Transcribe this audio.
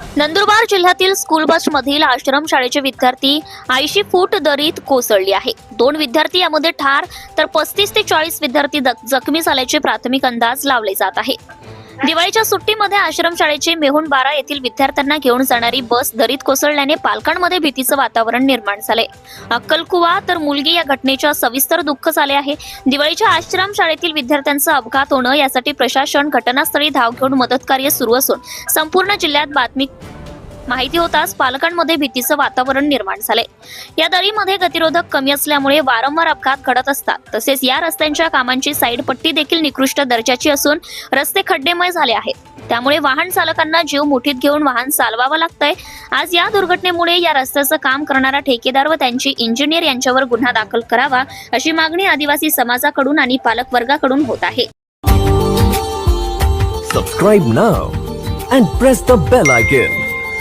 नंदुरबार जिल्ह्यातील school bus मधील आश्रम शाळेचे विद्यार्थी ऐंशी फूट दरीत कोसळली आहे. दोन विद्यार्थी यामध्ये ठार तर पस्तीस ते चाळीस विद्यार्थी जखमी झाल्याचे प्राथमिक अंदाज लावले जात आहे. दिवाळीच्या सुट्टीमध्ये आश्रम शाळेचे बारा येथील विद्यार्थ्यांना घेऊन जाणारी बस दरीत कोसळल्याने पालकांमध्ये भीतीचं वातावरण निर्माण झाले. अक्कलकुवा तर मुलगी या घटनेच्या सविस्तर दुःख झाले आहे. दिवाळीच्या आश्रम शाळेतील विद्यार्थ्यांचा अपघात होणं यासाठी प्रशासन घटनास्थळी धाव घेऊन मदत कार्य सुरू असून संपूर्ण जिल्ह्यात बातमी माहिती होताच पालकांमध्ये भीतीचं वातावरण निर्माण झाले. या दरीमध्ये गतिरोधक कमी असल्यामुळे वारंवार अपघात घडत असतात. तसेच या रस्त्यांच्या कामांची साईड पट्टी देखील निकृष्ट दर्जाची असून रस्ते खड्डेमय झाले आहेत. त्यामुळे वाहन चालकांना जीव मुठीत घेऊन वाहन चालवावं लागतंय. आज या दुर्घटनेमुळे या रस्त्याचं काम करणारा ठेकेदार व त्यांची इंजिनियर यांच्यावर गुन्हा दाखल करावा अशी मागणी आदिवासी समाजाकडून आणि पालक वर्गाकडून होत आहे. Subscribe now and press the bell icon